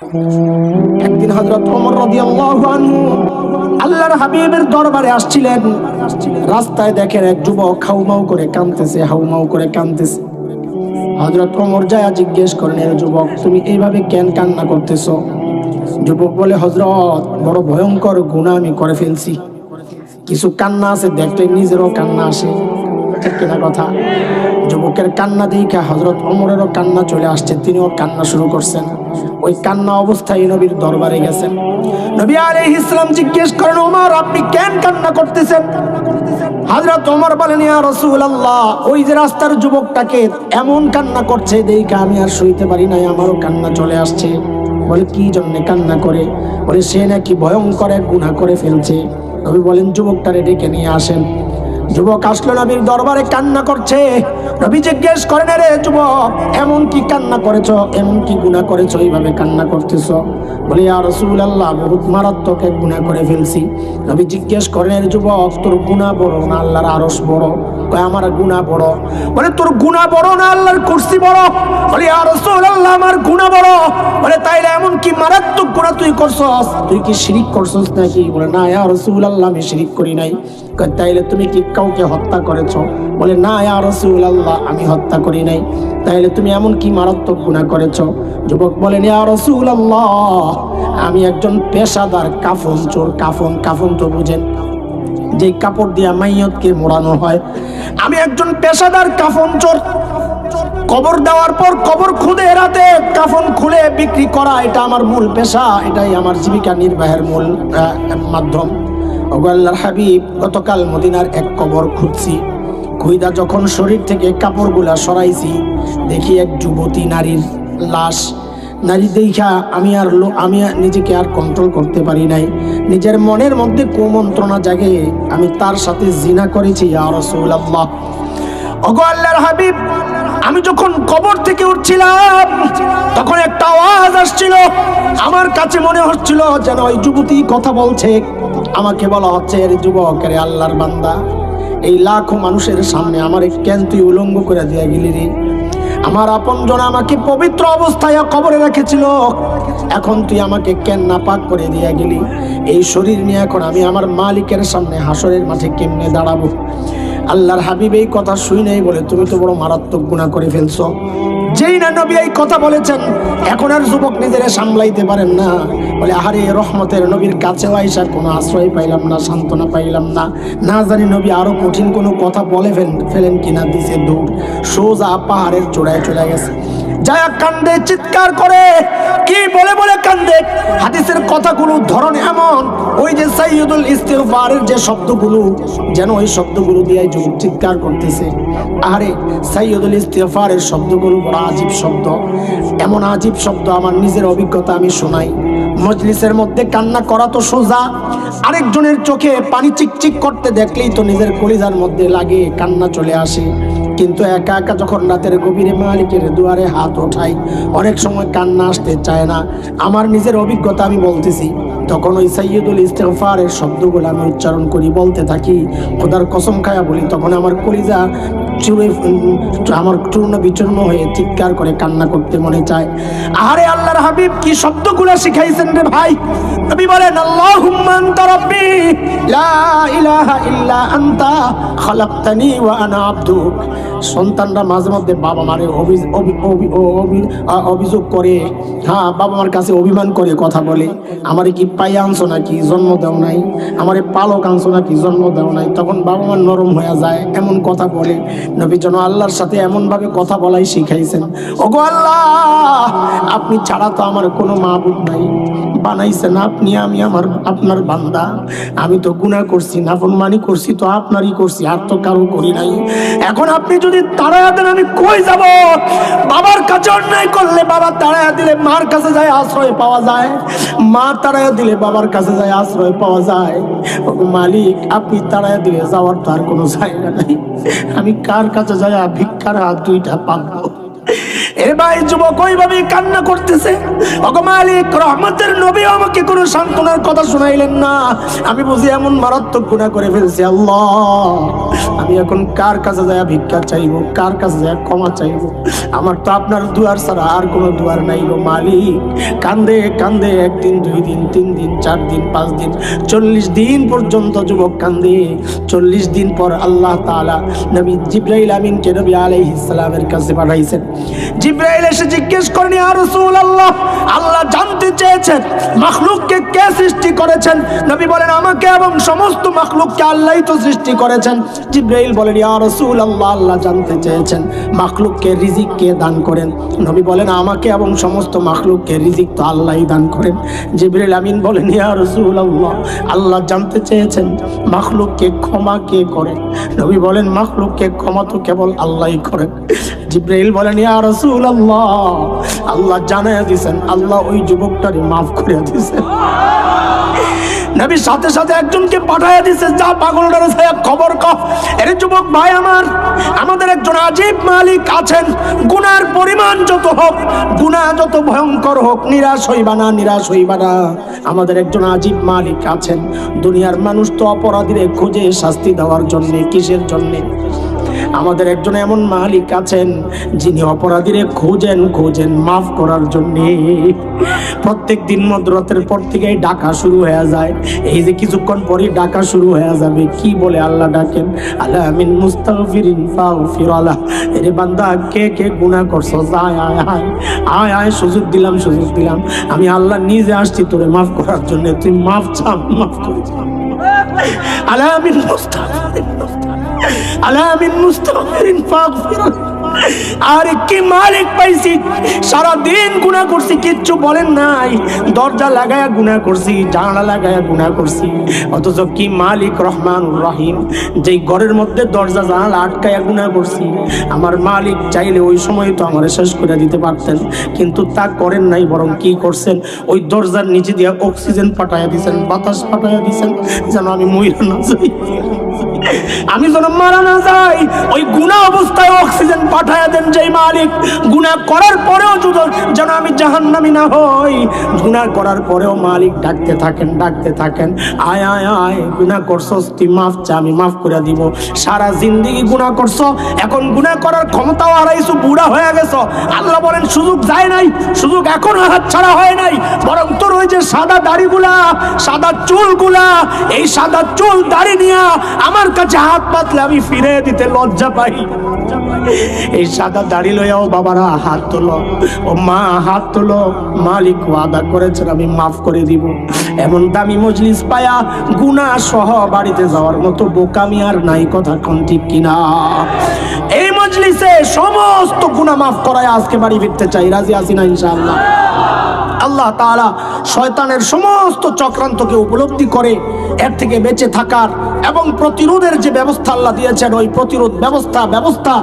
একদিন রাদিয়াল্লাহু আনহু আল্লাহর হাবিবের দরবারে আসছিলেন। রাস্তায় দেখেন এক যুবক হাউমাউ করে কাঁদতেছে, হাউমাউ করে কাঁদতেছে। হযরত ওমর যায় জিজ্ঞেস করেন যুবক, তুমি এইভাবে কেন কান্না করতেছো? যুবক বলে, হযরত, বড় ভয়ঙ্কর গুনাহ আমি করে ফেলছি। কিছু কান্না আছে দেখলে নিজেরও কান্না আসে। কথা? যুবকের কান্না দেখে হজরত অমরেরও কান্না চলে আসছে, তিনিও কান্না শুরু করছেন। ওই কান্না অবস্থায় নবীর দরবারে গেছেন। নবী আলাইহিস ইসলাম জিজ্ঞেস করেন, ওমর, আপনি কেন কান্না করতেছেন? হযরত ওমর বলেন, ইয়া ওই যে রাস্তার যুবকটাকে এমন কান্না করছে, দেখে আমি আর সইতে পারি নাই, আমারও কান্না চলে আসছে। বলে, কি জন্য কান্না করে? বলে, সে নাকি ভয়ঙ্কর এক গুনাহ করে ফেলছে। নবী বলেন, যুবকটারে ডেকে নিয়ে আসেন। যুবক আসলো নবীর দরবারে, কান্না করছে। নবী জিজ্ঞেস করেন রে যুবক, এমন কি কান্না করেছ? এমন কি গুণা করেছ? এইভাবে কান্না করতেছ? বলি আর রাসূলুল্লাহ, বহুত মারাত্মক এক গুণা করে ফেলছি। নবী জিজ্ঞেস করেন যুবক, তোর গুণা বড় না? আল্লাহর আরস বড়। কয়, আমার গুনাহ বড়। বলে, তোর গুনাহ বড় না আল্লাহর কুরসি বড়? বলে আর রাসূলুল্লাহ, আমার গুনাহ বড়। বলে, তাইলে এমন কি মারাত্মক গুনাহ তুই করছস? তুই কি শিরিক করছস নাকি? বলে, না, ইয়া রাসূলুল্লাহ, আমি শিরিক করি নাই। তাইলে তুমি কি কাউকে হত্যা করেছ? বলে, না, ইয়া রাসূলুল্লাহ, আমি হত্যা করি নাই। তাইলে তুমি এমন কি মারাত্মক গুনাহ করেছ? যুবক বলেন, ইয়া রাসূলুল্লাহ, আমি একজন পেশাদার কাফন চোর, কাফন কাফন তো বুঝেন। যে কাপড় দিয়া মাইয়তকে মোড়ানো হয়। আমি একজন পেশাদার কাফন চোর। কবর দেওয়ার পর কবর খুদে রাতে কাফন খুলে বিক্রি করা, এটা আমার মূল পেশা, এটাই আমার জীবিকা নির্বাহের মূল মাধ্যম। ওগো আল্লাহর হাবিব, গতকাল মদিনার এক কবর খুঁজছি। খুইদা যখন শরীর থেকে কাপড়গুলা সরাইছি, দেখি এক যুবতী নারীর লাশ। নারী দেখা আমি আর আমি নিজেকে আর কন্ট্রোল করতে পারি নাই। নিজের মনের মধ্যে কুমন্ত্রণা জাগে আমি তার সাথে জিনা করেছি আর আল্লাহর হাবিব, আমি যখন কবর থেকে উঠছিলাম, তখন একটা আওয়াজ আসছিল। আমার কাছে মনে হচ্ছিল যেন ওই যুবতী কথা বলছে। আমাকে বলা হচ্ছে, এর যুবক আল্লাহর বান্দা, এই লাখো মানুষের সামনে আমার কেন তুই উলঙ্গ করে দিয়ে গেলি রে। আমার আপনজন আমাকে পবিত্র অবস্থায় কবরে রেখেছিল। এখন তুই আমাকে কেন না পাক করে দিয়ে গেলি। এই শরীর নিয়ে এখন আমি আমার মালিকের সামনে হাসরের মাঠে কেমনে দাঁড়াবো? আল্লাহর হাবিব এই কথা শুই নেই বলে তুমি তো বড় মারাত্মক গুণা করে ফেলছো। যেই না নবী এই কথা বলেছেন, এখন আর যুবক নিজেরা সামলাইতে পারেন না। বলে, আহারে, রহমতের নবীর কাছেও আইসার কোনো আশ্রয় পাইলাম না, সান্ত্বনা পাইলাম না। না জানি নবী আরও কঠিন কোনো কথা বলে ফেলেন ফেলেন কিনা, দিছে দৌড় সোজা পাহাড়ের চূড়ায় চলে গেছে। যায়া কান্দে, চিৎকার করে। কি বলে বলে কান্দে? হাদিসের কথাগুলো ধরন এমন। ওই যে সাইয়দুল ইস্তিগফারের যে শব্দগুলো, যেন ওই শব্দগুলো দিয়ে যুবক চিৎকার করতেছে। আরে সাইয়দুল ইস্তিগফারের শব্দগুলো বড় আজীব শব্দ। এমন আজীব শব্দ আমার নিজের অভিজ্ঞতা আমি শোনাই। মজলিসের মধ্যে কান্না করা তো সোজা। আরেকজনের চোখে পানি চিকচিক করতে দেখলেই তো নিজের কলিজার মধ্যে লাগে, কান্না চলে আসে। কিন্তু একা একা যখন রাতের গভীরে মালিকের দুয়ারে হাত ওঠাই, অনেক সময় কান্না আসতে চায় না। আমার নিজের অভিজ্ঞতা আমি বলতেছি। তখন ওই সৈয়দুল ইস্তেফারের শব্দগুলো আমি উচ্চারণ করি, বলতে থাকি, খোদার কসম খায়া বলি। তখন আমার কলিজা চুরে আমার চূর্ণ বিচূর্ণ হয়ে চিৎকার করে কান্না করতে মনে চায়। আরে আল্লাহর হাবিব, কি শব্দগুলো শিখাইছেন রে ভাই? নবী বলেন, আল্লাহুম্মা আনতা রাব্বি, লা ইলাহা ইল্লা আনতা খালাকতানি ওয়া আনা আবদুক। সন্তানরা মাঝে মধ্যে বাবা মারে অভিযোগ করে। হ্যাঁ বাবা মার কাছে অভিমান করে কথা বলে। আমারে কি পাই আনছো নাকি? জন্ম দেও নাই। আমারে পালক আনছো নাকি? জন্ম দেও নাই। তখন বাবা মার নরম হয়ে যায়, এমন কথা বলে। নবী যেন আল্লাহর সাথে এমন ভাবে কথা বলাই শিখাইছেন। ওগো আল্লাহ, আপনি ছাড়া তো আমার কোনো মাহবুব নাই। বানাইছেন আপনি, আমি আমার, আপনার বান্দা। আমি তো গুনাহ করছি না নাফরমানি করছি, তো আপনারই করছি, আর তো কারও করি নাই। এখন আপনি যদি তাড়ায়া দেন, আমি কই যাব? বাবার কাছে অন্যায় করলে বাবা তাড়ায়া দিলে মার কাছে যায়, আশ্রয় পাওয়া যায়। মা তাড়ায়া দিলে বাবার কাছে যায়, আশ্রয় পাওয়া যায়। মালিক, আপনি তাড়ায়া দিলে যাওয়ার তো আর কোনো জায়গা নাই। আমি কার কাছে যায় ভিক্ষার দুইটা পাবো আমি বুঝি এমন মারাত্মক গুণা করে ফেলছি, আল্লাহ। আমি এখন কার কাছে যায় ভিক্ষা চাইব, কার কাছে যায় ক্ষমা চাইব? আমার তো আপনার দুয়ার ছাড়া আর কোনো দুয়ার নাই গো মালিক। কান্দে কান্দে, একদিন, দুই দিন, তিন দিন, চার দিন, পাঁচ দিন, চল্লিশ দিন পর্যন্ত যুবক কান্দে। চল্লিশ দিন পর আল্লাহ তাআলা নবী জিব্রাইল আমিনকে নবী আলাইহিস কাছে পাঠাইছেন। জিব্রাইল এসে জিজ্ঞেস করেন ইয়া রাসূলুল্লাহ, আল্লাহ আল্লাহ জানতে চেয়েছেন, মাখলুককে কে সৃষ্টি করেছেন? নবী বলেন, আমাকে এবং সমস্ত মাখলুককে আল্লাহই তো সৃষ্টি করেছেন। জিব্রাইল বলেন, ইয়া রাসূলুল্লাহ, আল্লাহ আল্লাহ জানতে চেয়েছেন, মাখলুককে রিজিক কে দান করেন? নবী বলেন, আমাকে এবং সমস্ত মাখলুককে রিজিক তো আল্লাহই দান করেন। জিব্রাইল আমিন বলেন, ইয়া রাসূলুল্লাহ আল্লাহ আল্লাহ জানতে চেয়েছেন, মাখলুককে ক্ষমা কে করেন? নবী বলেন, মাখলুককে ক্ষমা তো কেবল আল্লাহই করেন। জিব্রাইল বলেন আল্লাহ জানাইয়া দিয়েছেন আল্লাহ ওই যুবকটারে মাফ করে দিয়েছেন নবী সাথে সাথে একজনকে পাঠাইয়া দিছে, যা পাগলটার খবর ক এর যুবক ভাই আমার, আমাদের একজন আজীব মালিক আছেন। গুনার পরিমাণ যত হোক, গুনাহ যত ভয়ঙ্কর হোক, নিরাশ হইবা না, নিরাশ হইবা না। আমাদের একজন আজীব মালিক আছেন। দুনিয়ার মানুষ তো অপরাধীরে খুঁজে শাস্তি দেওয়ার জন্যে, কিসের জন্যে? আমাদের একজন এমন মালিক আছেন যিনি অপরাধীরে খোঁজেন খোঁজেন মাফ করার জন্য। প্রত্যেক দিন মধ্যরাতের পর থেকেই ডাকা শুরু হয়ে যায়। এই যে কিছুক্ষণ পরে ডাকা শুরু হয়ে যাবে, কি বলে আল্লাহ ডাকেন? আল্লাহ আমিন, মুস্তাগফিরিন ফাগফির আলা এরে বান্দা, কে কে গুনাহ করছ? আয় আয় আয়। আয় আয়, সুযোগ দিলাম সুযোগ দিলাম। আমি আল্লাহ নিজে আসছি তোরে মাফ করার জন্য। তুই মাফ চাম মাফ করে চাম আল্লাহ আমিন, মুস্তাগফিরিন আলামিন মুস্তাগফিরিন ফাগফির আর কি মালিক পাইছি? সারা দিন গুনাহ করছি, কিচ্ছু বলেন নাই। দরজা লাগায়া গুনাহ করছি, জানালা লাগায়া গুনাহ করছি। অথচ কি মালিক রহমান রহিম? যেই ঘরের মধ্যে দরজা, জানালা আটকায়া গুনাহ করছি। আমার মালিক চাইলে ওই সময় তো আমার শেষ করে দিতে পারতেন। কিন্তু তা করেন নাই, বরং কি করছেন? ওই দরজার নিচে দিয়ে অক্সিজেন পাঠাইয়া দিছেন, বাতাস পাঠাইয়া দিছেন, যেন আমি মহিলা না যাই। আমি যেন মারা না যাই, ওই গুণা অবস্থায় অক্সিজেন পাঠায় দেন যেই মালিক। গুণা করার পরেও যেন আমি জাহান্নামি না হই। গুণা করার পরেও মালিক ডাকতে থাকেন ডাকতে থাকেন। আয় আয় আয়, গুণা করছ তুই মাফ চা, আমি মাফ করে দিব। সারা জিন্দিগি গুণা করছ, এখন গুণা করার ক্ষমতাও হারাইছো, বুড়া হয়ে গেছো। আল্লাহ বলেন, সুযোগ যায় নাই, সুযোগ এখন হাত ছাড়া হয় নাই। বরং তোর ওই যে সাদা দাড়িগুলা, সাদা চুলগুলা, এই সাদা চুল দাড়ি নিয়া আমার কাছে হাত পাতলে আমি ফিরে দিতে লজ্জা পাই। এই সাদা দাড়ি লইয়াও বাবারা, হাত তোলো। ও মা, হাত তোলো। মালিক ওয়াদা করেছেন, আমি মাফ করে দিব। এমন দামি মজলিস পায়া গুনা সহ বাড়িতে যাওয়ার মতো বোকামি আর নাই কথা কোন ঠিক কিনা? এই মজলিসে সমস্ত গুনাহ মাফ করায় আজকে বাড়ি ফিরতে চাই। রাজি আছি না ইনশাআল্লাহ? আল্লাহ তাআলা শয়তানের সমস্ত চক্রান্তকে উপলব্ধি করে, এর থেকে বেঁচে থাকার এবং প্রতিরোধের যে ব্যবস্থা আল্লাহ দিয়েছেন, ওই প্রতিরোধ ব্যবস্থা ব্যবস্থা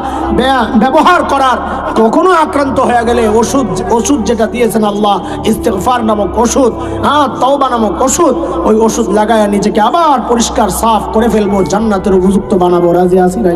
ব্যবহার করার কখনো আক্রান্ত হয়ে গেলে ওষুধ ওষুধ যেটা দিয়েছেন আল্লাহ ইস্তেফার নামক ওষুধ হ্যাঁ তওবা নামক ওষুধ, ওই ওষুধ লাগায় নিজেকে আবার পরিষ্কার, সাফ করে ফেলব, জান্নাতের উপযুক্ত বানাবো। রাজি আসি না